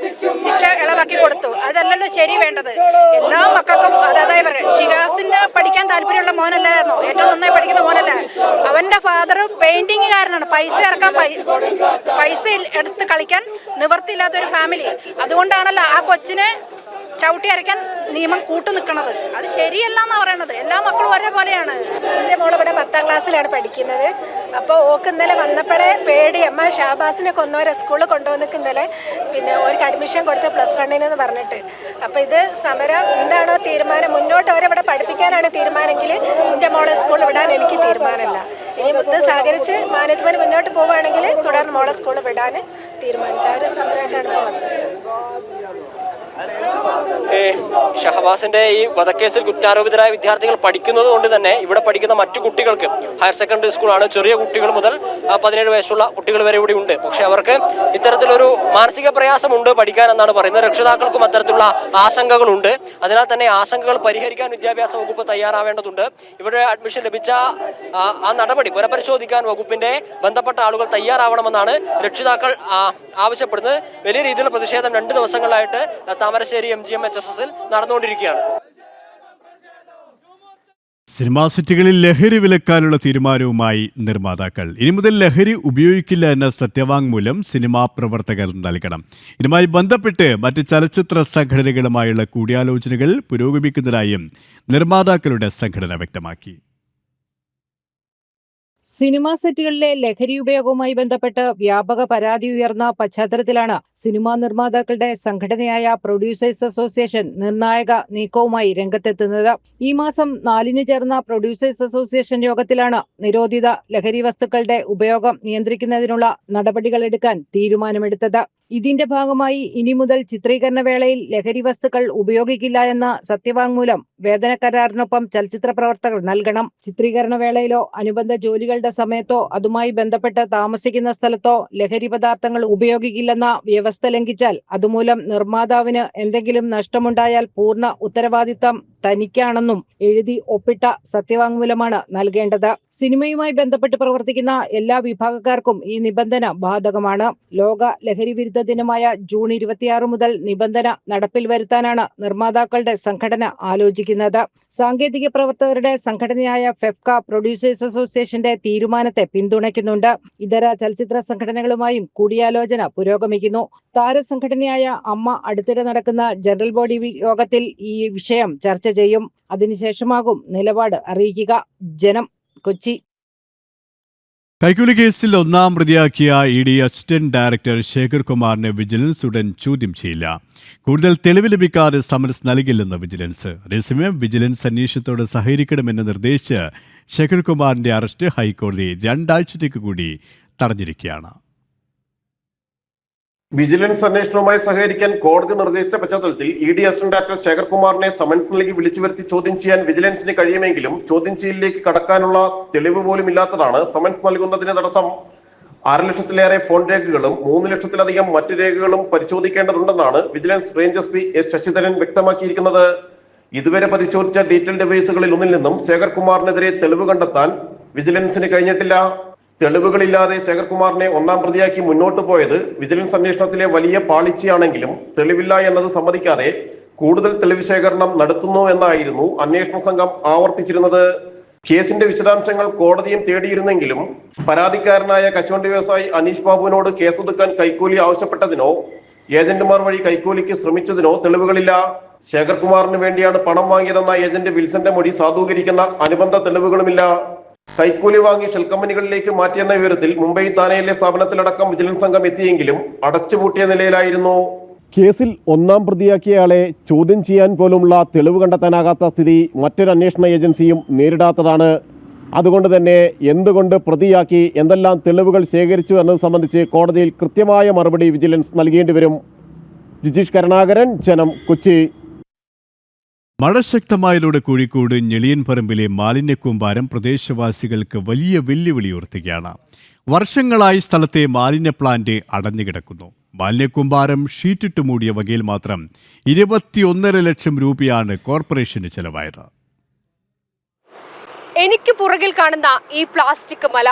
ശിക്ഷ ഇളവാക്കി കൊടുത്തു. അതല്ലല്ലോ ശരി വേണ്ടത്. എല്ലാ മക്കൾക്കും അതായത് പറയാം ഷിഗാസിന് പഠിക്കാൻ താല്പര്യമുള്ള മോനല്ലായിരുന്നോ? ഏറ്റവും നന്നായി പഠിക്കുന്ന മോനല്ല. അവന്റെ ഫാദർ പെയിന്റിങ്ങുകാരനാണ് പൈസ ഇറക്കാൻ പൈസ എടുത്ത് കളിക്കാൻ നിവർത്തിയില്ലാത്ത ഒരു ഫാമിലി അതുകൊണ്ടാണല്ലോ ആ കൊച്ചിനെ ചവിട്ടി അരയ്ക്കാൻ നിയമം കൂട്ടു നിൽക്കണത്. അത് ശരിയല്ല എന്നാ പറയണത്. എല്ലാ മക്കളും ഒരേപോലെയാണ് എന്റെ മോൾ ഇവിടെ പത്താം ക്ലാസ്സിലാണ് പഠിക്കുന്നത്. അപ്പോൾ ഓക്ക് ഇന്നലെ വന്നപ്പോഴേ പേടി. അമ്മ ഷാബാസിനെ കൊന്നവരെ സ്കൂളിൽ കൊണ്ടുവന്നിക്ക് ഇന്നലെ പിന്നെ ഓർക്ക് അഡ്മിഷൻ കൊടുത്ത് പ്ലസ് വണ്ണിന് എന്ന് പറഞ്ഞിട്ട്. അപ്പോൾ ഇത് സമരം എന്താണോ തീരുമാനം? മുന്നോട്ട് ഇവിടെ പഠിപ്പിക്കാനാണ് തീരുമാനമെങ്കിൽ എന്റെ മോളെ സ്കൂളിൽ വിടാൻ എനിക്ക് തീരുമാനമില്ല. ഇനി ഇത് സഹകരിച്ച് മാനേജ്മെന്റ് മുന്നോട്ട് പോവുകയാണെങ്കിൽ തുടർന്ന് മോളെ സ്കൂളിൽ വിടാൻ തീരുമാനിച്ചു. ആ ഒരു സമരമായിട്ടാണ് ഏ, ഷഹബാസിന്റെ ഈ വധക്കേസിൽ കുറ്റാരോപിതരായ വിദ്യാർത്ഥികൾ പഠിക്കുന്നത് കൊണ്ട് തന്നെ ഇവിടെ പഠിക്കുന്ന മറ്റു കുട്ടികൾക്ക് ഹയർ സെക്കൻഡറി സ്കൂളാണ് ചെറിയ കുട്ടികൾ മുതൽ പതിനേഴ് വയസ്സുള്ള കുട്ടികൾ വരെ ഇവിടെ ഉണ്ട്. പക്ഷെ അവർക്ക് ഇത്തരത്തിലൊരു മാനസിക പ്രയാസമുണ്ട് പഠിക്കാൻ എന്നാണ് പറയുന്നത്. രക്ഷിതാക്കൾക്കും അത്തരത്തിലുള്ള ആശങ്കകളുണ്ട്. അതിനാൽ തന്നെ ആശങ്കകൾ പരിഹരിക്കാൻ വിദ്യാഭ്യാസ വകുപ്പ് തയ്യാറാവേണ്ടതുണ്ട്. ഇവിടെ അഡ്മിഷൻ ലഭിച്ച ആ, നടപടി പുനഃപരിശോധിക്കാൻ വകുപ്പിന്റെ ബന്ധപ്പെട്ട ആളുകൾ തയ്യാറാവണമെന്നാണ് രക്ഷിതാക്കൾ ആവശ്യപ്പെടുന്നത്. വലിയ രീതിയിലുള്ള പ്രതിഷേധം രണ്ട് ദിവസങ്ങളായിട്ട് Thamarassery M G M H S എസിൽ നടന്നുകൊണ്ടിരിക്കുകയാണ്. സിനിമാ സിറ്റികളിൽ ലഹരി വിലക്കാനുള്ള തീരുമാനവുമായി നിർമ്മാതാക്കൾ. ഇനി മുതൽ ലഹരി ഉപയോഗിക്കില്ല എന്ന സത്യവാങ്മൂലം സിനിമാ പ്രവർത്തകർ നൽകണം. ഇതുമായി ബന്ധപ്പെട്ട് മറ്റ് ചലച്ചിത്ര സംഘടനകളുമായുള്ള കൂടിയാലോചനകൾ പുരോഗമിക്കുന്നതായും നിർമ്മാതാക്കളുടെ സംഘടന വ്യക്തമാക്കി. സിനിമാ സെറ്റുകളിലെ ലഹരി ഉപയോഗവുമായി ബന്ധപ്പെട്ട് വ്യാപക പരാതി ഉയർന്ന പശ്ചാത്തലത്തിലാണ് സിനിമാ നിർമ്മാതാക്കളുടെ സംഘടനയായ പ്രൊഡ്യൂസേഴ്സ് അസോസിയേഷൻ നിർണായക നീക്കവുമായി രംഗത്തെത്തുന്നത്. ഈ മാസം നാലിന് ചേർന്ന പ്രൊഡ്യൂസേഴ്സ് അസോസിയേഷൻ യോഗത്തിലാണ് നിരോധിത ലഹരി വസ്തുക്കളുടെ ഉപയോഗം നിയന്ത്രിക്കുന്നതിനുള്ള നടപടികൾ എടുക്കാൻ തീരുമാനമെടുത്തത്. ഇതിന്റെ ഭാഗമായി ഇനി മുതൽ ചിത്രീകരണ വേളയിൽ ലഹരി വസ്തുക്കൾ ഉപയോഗിക്കില്ല എന്ന സത്യവാങ്മൂലം വേതന കരാറിനൊപ്പം ചലച്ചിത്ര പ്രവർത്തകർ നൽകണം. ചിത്രീകരണ വേളയിലോ അനുബന്ധ ജോലികളുടെ സമയത്തോ അതുമായി ബന്ധപ്പെട്ട് താമസിക്കുന്ന സ്ഥലത്തോ ലഹരി പദാർത്ഥങ്ങൾ ഉപയോഗിക്കില്ലെന്ന വ്യവസ്ഥ ലംഘിച്ചാൽ അതുമൂലം നിർമ്മാതാവിന് എന്തെങ്കിലും നഷ്ടമുണ്ടായാൽ പൂർണ ഉത്തരവാദിത്തം തനിക്കാണെന്നും എഴുതി ഒപ്പിട്ട സത്യവാങ്മൂലമാണ് നൽകേണ്ടത്. സിനിമയുമായി ബന്ധപ്പെട്ട് പ്രവർത്തിക്കുന്ന എല്ലാ വിഭാഗക്കാർക്കും ഈ നിബന്ധന ബാധകമാണ്. ലോക ലഹരി വിരുദ്ധ ദിനമായ ജൂൺ ഇരുപത്തിയാറ് മുതൽ നിബന്ധന നടപ്പിൽ വരുത്താനാണ് നിർമ്മാതാക്കളുടെ സംഘടന ആലോചിക്കുന്നത്. സാങ്കേതിക പ്രവർത്തകരുടെ സംഘടനയായ ഫെഫ്ക പ്രൊഡ്യൂസേഴ്സ് അസോസിയേഷന്റെ തീരുമാനത്തെ പിന്തുണയ്ക്കുന്നുണ്ട്. ഇതര ചലച്ചിത്ര സംഘടനകളുമായും കൂടിയാലോചന പുരോഗമിക്കുന്നു. താരസംഘടനയായ അമ്മ അടുത്തിടെ നടക്കുന്ന ജനറൽ ബോഡി യോഗത്തിൽ ഈ വിഷയം ചർച്ച ചെയ്യും. അതിനുശേഷമാകും നിലപാട് അറിയിക്കുക. ജനം കൊച്ചി. കൈക്കൂലി കേസിൽ ഒന്നാം പ്രതിയാക്കിയ E D assistant director Shekhar കുമാറിനെ വിജിലൻസ് ഉടൻ ചോദ്യം ചെയ്യില്ല. കൂടുതൽ തെളിവ് ലഭിക്കാതെ സമൻസ് നൽകില്ലെന്ന് വിജിലൻസ്. അതേസമയം വിജിലൻസ് അന്വേഷണത്തോട് സഹകരിക്കണമെന്ന് നിർദ്ദേശിച്ച് ശേഖർ കുമാറിന്റെ അറസ്റ്റ് ഹൈക്കോടതി രണ്ടാഴ്ചത്തേക്ക് കൂടി തടഞ്ഞിരിക്കുകയാണ്. വിജിലൻസ് അന്വേഷണവുമായി സഹകരിക്കാൻ കോടതി നിർദ്ദേശിച്ച പശ്ചാത്തലത്തിൽ E D assistant director Shekhar കുമാറിനെ സമൻസ് നൽകി വിളിച്ചു വരുത്തി ചോദ്യം ചെയ്യാൻ വിജിലൻസിന് കഴിയുമെങ്കിലും ചോദ്യം ചെയ്യലിലേക്ക് കടക്കാനുള്ള തെളിവ് പോലും ഇല്ലാത്തതാണ് സമൻസ് നൽകുന്നതിന് തടസ്സം. ആറ് ലക്ഷത്തിലേറെ ഫോൺ രേഖകളും മൂന്ന് ലക്ഷത്തിലധികം മറ്റു രേഖകളും പരിശോധിക്കേണ്ടതുണ്ടെന്നാണ് vigilance range S P S Sasidharan വ്യക്തമാക്കിയിരിക്കുന്നത്. ഇതുവരെ പരിശോധിച്ച ഡീറ്റെയിൽ ഡിവൈസുകളിൽ ഒന്നിൽ നിന്നും ശേഖർകുമാറിനെതിരെ തെളിവ് കണ്ടെത്താൻ വിജിലൻസിന് കഴിഞ്ഞിട്ടില്ല. തെളിവുകളില്ലാതെ ശേഖർകുമാറിനെ ഒന്നാം പ്രതിയാക്കി മുന്നോട്ട് പോയത് വിജിലൻസ് അന്വേഷണത്തിലെ വലിയ പാളിച്ചയാണെങ്കിലും തെളിവില്ല എന്നത് സമ്മതിക്കാതെ കൂടുതൽ തെളിവ് ശേഖരണം നടത്തുന്നു എന്നായിരുന്നു അന്വേഷണ സംഘം ആവർത്തിച്ചിരുന്നത്. കേസിന്റെ വിശദാംശങ്ങൾ കോടതിയും തേടിയിരുന്നെങ്കിലും പരാതിക്കാരനായ കശുവണ്ടി വ്യവസായി അനീഷ് ബാബുവിനോട് കേസൊതുക്കാൻ കൈക്കൂലി ആവശ്യപ്പെട്ടതിനോ ഏജന്റുമാർ വഴി കൈക്കൂലിക്ക് ശ്രമിച്ചതിനോ തെളിവുകളില്ല. ശേഖർകുമാറിന് വേണ്ടിയാണ് പണം വാങ്ങിയതെന്ന ഏജന്റ് വിൽസന്റെ മൊഴി സാധൂകരിക്കുന്ന അനുബന്ധ തെളിവുകളുമില്ല. കൈക്കൂലി വാങ്ങി ഷെൽ കമ്പനികളിലേക്ക് മാറ്റിയെന്ന വിവരത്തിൽ മുംബൈ താനെയിലെ സ്ഥാപനത്തിലടക്കം വിജിലൻസ് സംഘം എത്തിയെങ്കിലും അടച്ചുപൂട്ടിയ നിലയിലായിരുന്നു. കേസിൽ ഒന്നാം പ്രതിയാക്കിയയാളെ ചോദ്യം ചെയ്യാൻ പോലുമുള്ള തെളിവ് കണ്ടെത്താനാകാത്ത സ്ഥിതി മറ്റൊരു അന്വേഷണ ഏജൻസിയും നേരിടാത്തതാണ്. അതുകൊണ്ട് തന്നെ എന്തുകൊണ്ട് പ്രതിയാക്കി എന്തെല്ലാം തെളിവുകൾ ശേഖരിച്ചു എന്നത് സംബന്ധിച്ച് കോടതിയിൽ കൃത്യമായ മറുപടി വിജിലൻസ് നൽകേണ്ടി വരും. ജിജീഷ് കരുണാകരൻ ജനം കൊച്ചി. മഴ ശക്തമായതോടെ കോഴിക്കോട് ഞെളിയൻ പറമ്പിലെ മാലിന്യക്കൂമ്പാരം പ്രദേശവാസികൾക്ക് വലിയ വെല്ലുവിളി ഉയർത്തുകയാണ് വർഷങ്ങളായി സ്ഥലത്തെ മാലിന്യ പ്ലാന്റ് അടഞ്ഞുകിടക്കുന്നു. മാലിന്യക്കൂമ്പാരം ഷീറ്റിട്ട് മൂടിയ വകയിൽ മാത്രം ഇരുപത്തിയൊന്നര ലക്ഷം രൂപയാണ് കോർപ്പറേഷന് ചെലവായത്. എനിക്ക് പുറകിൽ കാണുന്ന ഈ പ്ലാസ്റ്റിക് മല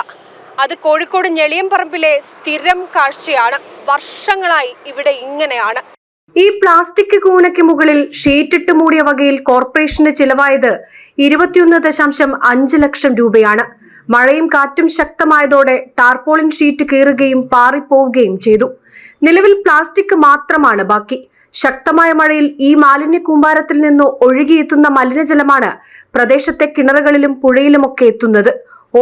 അത് കോഴിക്കോട് ഞെളിയമ്പറമ്പിലെ സ്ഥിരം കാഴ്ചയാണ്. വർഷങ്ങളായി ഇവിടെ ഇങ്ങനെയാണ്. ഈ പ്ലാസ്റ്റിക് കൂനയ്ക്ക് മുകളിൽ ഷീറ്റിട്ട് മൂടിയ വകയിൽ കോർപ്പറേഷന് ചിലവായത് ഇരുപത്തിയൊന്ന് ദശാംശം അഞ്ച് ലക്ഷം രൂപയാണ്. മഴയും കാറ്റും ശക്തമായതോടെ ടാർപോളിൻ ഷീറ്റ് കീറുകയും പാറിപ്പോവുകയും ചെയ്തു. നിലവിൽ പ്ലാസ്റ്റിക് മാത്രമാണ് ബാക്കി. ശക്തമായ മഴയിൽ ഈ മാലിന്യ കൂമ്പാരത്തിൽ നിന്ന് ഒഴുകിയെത്തുന്ന മലിനജലമാണ് പ്രദേശത്തെ കിണറുകളിലും പുഴയിലുമൊക്കെ എത്തുന്നത്.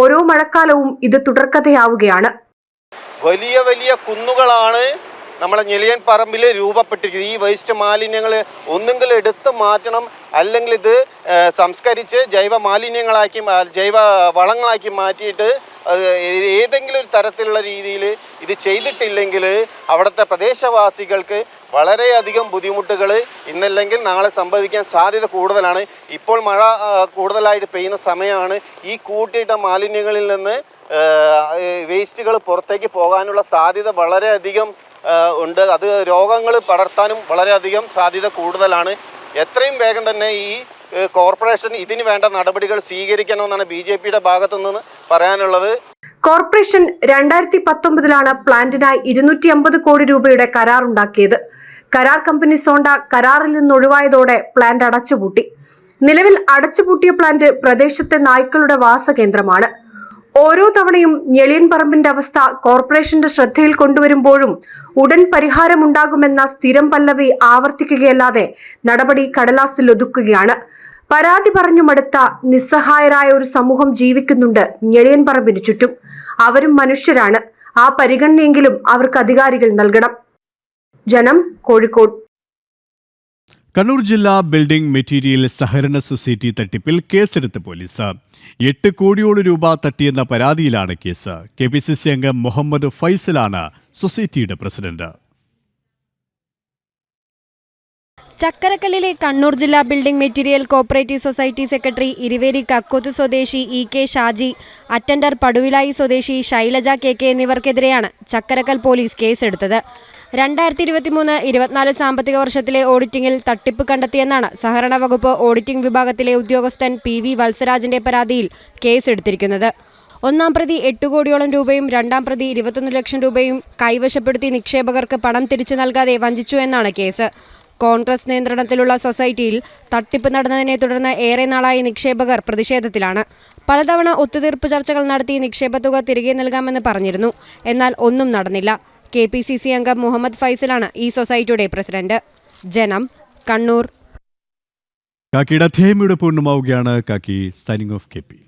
ഓരോ മഴക്കാലവും ഇത് തുടർക്കഥയാവുകയാണ്. വലിയ വലിയ കുന്നുകളാണ് നമ്മളെ ഞെളിയൻ പറമ്പിൽ രൂപപ്പെട്ടിരിക്കുന്നത് ഈ വേസ്റ്റ് മാലിന്യങ്ങൾ ഒന്നുകിൽ എടുത്ത് മാറ്റണം അല്ലെങ്കിൽ ഇത് സംസ്കരിച്ച് ജൈവ മാലിന്യങ്ങളാക്കി ജൈവ വളങ്ങളാക്കി മാറ്റിയിട്ട് ഏതെങ്കിലും ഒരു തരത്തിലുള്ള രീതിയിൽ ഇത് ചെയ്തിട്ടില്ലെങ്കിൽ അവിടുത്തെ പ്രദേശവാസികൾക്ക് വളരെയധികം ബുദ്ധിമുട്ടുകൾ ഇന്നല്ലെങ്കിൽ നാളെ സംഭവിക്കാൻ സാധ്യത കൂടുതലാണ്. ഇപ്പോൾ മഴ കൂടുതലായിട്ട് പെയ്യുന്ന സമയമാണ് ഈ കൂട്ടിയിട്ട മാലിന്യങ്ങളിൽ നിന്ന് വേസ്റ്റുകൾ പുറത്തേക്ക് പോകാനുള്ള സാധ്യത വളരെയധികം ഉണ്ട്. അത് രോഗങ്ങൾ പടർത്താനും വളരെയധികം സാധ്യത കൂടുതലാണ്. എത്രയും വേഗം തന്നെ ഈ കോർപ്പറേഷൻ ഇതിന് വേണ്ട നടപടികൾ സ്വീകരിക്കണമെന്നാണ് ബി ജെ പിയുടെ ഭാഗത്തു നിന്ന് പറയാനുള്ളത്. കോർപ്പറേഷൻ രണ്ടായിരത്തി പത്തൊമ്പതിലാണ് പ്ലാന്റിനായി ഇരുന്നൂറ്റി അമ്പത് കോടി രൂപയുടെ കരാർ ഉണ്ടാക്കിയത്. കരാർ കമ്പനി സോണ്ട കരാറിൽ നിന്ന് ഒഴിവായതോടെ പ്ലാന്റ് അടച്ചുപൂട്ടി. നിലവിൽ അടച്ചുപൂട്ടിയ പ്ലാന്റ് പ്രദേശത്തെ നായ്ക്കളുടെ വാസകേന്ദ്രമാണ്. ഓരോ തവണയും ഞെളിയൻ പറമ്പിന്റെ അവസ്ഥ കോർപ്പറേഷന്റെ ശ്രദ്ധയിൽ കൊണ്ടുവരുമ്പോഴും ഉടൻ പരിഹാരമുണ്ടാകുമെന്ന സ്ഥിരം പല്ലവി ആവർത്തിക്കുകയല്ലാതെ നടപടി കടലാസിൽ ഒതുക്കുകയാണ്. പരാതി പറഞ്ഞു മടുത്ത നിസ്സഹായരായ ഒരു സമൂഹം ജീവിക്കുന്നുണ്ട് ഞെളിയൻ പറമ്പിന് ചുറ്റും. അവരും മനുഷ്യരാണ്. ആ പരിഗണനയെങ്കിലും അവർക്ക് അധികാരികൾ നൽകണം. ജനം കോഴിക്കോട്. കണ്ണൂർ ജില്ലാ ബിൽഡിംഗ് മെറ്റീരിയൽ സഹകരണ സൊസൈറ്റി തട്ടിപ്പിൽ കേസെടുത്ത് പോലീസ്. എട്ട് കോടിയോളം രൂപ തട്ടിയെന്ന പരാതിയിലാണ് case. K P C C അംഗം മുഹമ്മദ് ഫൈസലാണ് സൊസൈറ്റിയുടെ പ്രസിഡന്റ്. ചക്കരക്കല്ലിലെ കണ്ണൂർ ജില്ലാ building material cooperative society secretary Iruveri Kakkoth സ്വദേശി E K Shaji attender Paduvilayi സ്വദേശി ശൈലജ കെ കെ എന്നിവർക്കെതിരെയാണ് ചക്കരക്കൽ പോലീസ് കേസെടുത്തത്. രണ്ടായിരത്തി ഇരുപത്തി മൂന്ന് ഇരുപത്തിനാല് സാമ്പത്തിക വർഷത്തിലെ ഓഡിറ്റിംഗിൽ തട്ടിപ്പ് കണ്ടെത്തിയെന്നാണ് സഹകരണ വകുപ്പ് ഓഡിറ്റിംഗ് വിഭാഗത്തിലെ ഉദ്യോഗസ്ഥൻ പി വി വത്സരാജിന്റെ പരാതിയിൽ കേസെടുത്തിരിക്കുന്നത്. ഒന്നാം പ്രതി എട്ട് കോടിയോളം രൂപയും രണ്ടാം പ്രതി ഇരുപത്തൊന്ന് ലക്ഷം രൂപയും കൈവശപ്പെടുത്തി നിക്ഷേപകർക്ക് പണം തിരിച്ചു നൽകാതെ വഞ്ചിച്ചു എന്നാണ് കേസ്. കോൺഗ്രസ് നിയന്ത്രണത്തിലുള്ള സൊസൈറ്റിയിൽ തട്ടിപ്പ് നടന്നതിനെ തുടർന്ന് ഏറെ നാളായി നിക്ഷേപകർ പ്രതിഷേധത്തിലാണ്. പലതവണ ഒത്തുതീർപ്പ് ചർച്ചകൾ നടത്തി നിക്ഷേപ തുക തിരികെ നൽകാമെന്ന് പറഞ്ഞിരുന്നു. എന്നാൽ ഒന്നും നടന്നില്ല. കെ പി സി സി അംഗം മുഹമ്മദ് ഫൈസലാണ് ഈ സൊസൈറ്റിയുടെ പ്രസിഡന്റ്. ജനം കണ്ണൂർ. കാക്കിയുടെ അധ്യായം ഇവിടെ പൂർണമാവുകയാണ് കാക്കി സൈനിങ് ഓഫ് കെ പി.